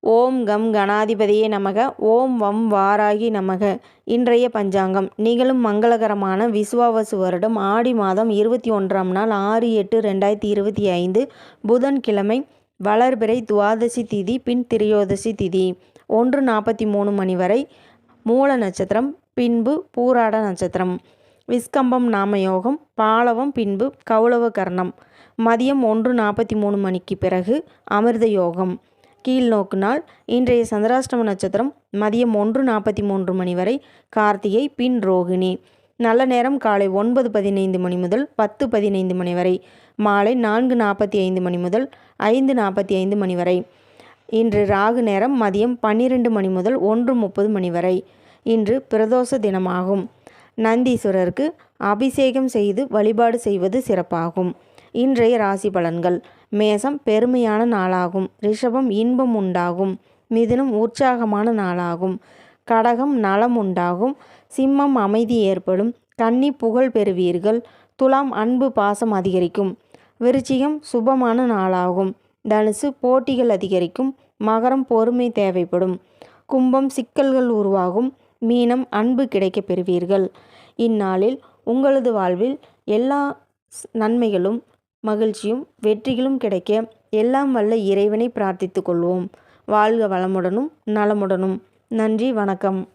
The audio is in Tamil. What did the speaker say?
ஓம் கம் கணாதிபதியே நமக. ஓம் வம் வாராகி நமக. இன்றைய பஞ்சாங்கம். நிகழும் மங்களகரமான விசுவாவசு வருடம் ஆடி மாதம் இருபத்தி ஒன்றாம் நாள் ஆறு எட்டு ரெண்டாயிரத்தி இருபத்தி ஐந்து. புதன்கிழமை வளர்பிறை துவாதசி திதி பின் திரியோதசி திதி. ஒன்று நாற்பத்தி மூணு மணி வரை மூல நட்சத்திரம் பின்பு பூராட நட்சத்திரம். விஸ்கம்பம் நாமயோகம் பாலவம் பின்பு கௌளவ கர்ணம். மதியம் ஒன்று நாற்பத்தி மூணு மணிக்கு பிறகு அமிர்த யோகம் கீழ் நோக்கினால் நாள் இன்றைய சந்திராஷ்டம நட்சத்திரம் மதியம் ஒன்று நாற்பத்தி மூன்று மணி வரை. கார்த்திகை பின் ரோகிணி. நல்ல நேரம் காலை ஒன்பது பதினைந்து மணி முதல் பத்து பதினைந்து மணி வரை. மாலை நான்கு நாற்பத்தி ஐந்து மணி முதல் ஐந்து நாற்பத்தி ஐந்து மணி வரை. இன்று ராகு நேரம் மதியம் பன்னிரெண்டு மணி முதல் ஒன்று முப்பது மணி வரை. இன்று பிரதோஷ தினமாகும். நந்தீஸ்வரருக்கு அபிஷேகம் செய்து வழிபாடு செய்வது சிறப்பாகும். இன்றைய ராசி பலன்கள். மேசம் பெருமையான நாளாகும். ரிஷபம் இன்பம் உண்டாகும். மிதுனம் உற்சாகமான நாளாகும். கடகம் நலம் உண்டாகும். சிம்மம் அமைதி ஏற்படும். கன்னி புகழ் பெறுவீர்கள். துலாம் அன்பு பாசம் அதிகரிக்கும். விருச்சிகம் சுபமான நாளாகும். தனுசு போட்டிகள் அதிகரிக்கும். மகரம் பொறுமை தேவைப்படும். கும்பம் சிக்கல்கள் உருவாகும். மீனம் அன்பு கிடைக்கப் பெறுவீர்கள். இந்நாளில் உங்களது வாழ்வில் எல்லா நன்மைகளும் மகிழ்ச்சியும் வெற்றிகளும் கிடைக்க எல்லாம் வல்ல இறைவனை பிரார்த்தித்து கொள்வோம். வாழ்க வளமுடனும் நலமுடனும். நன்றி வணக்கம்.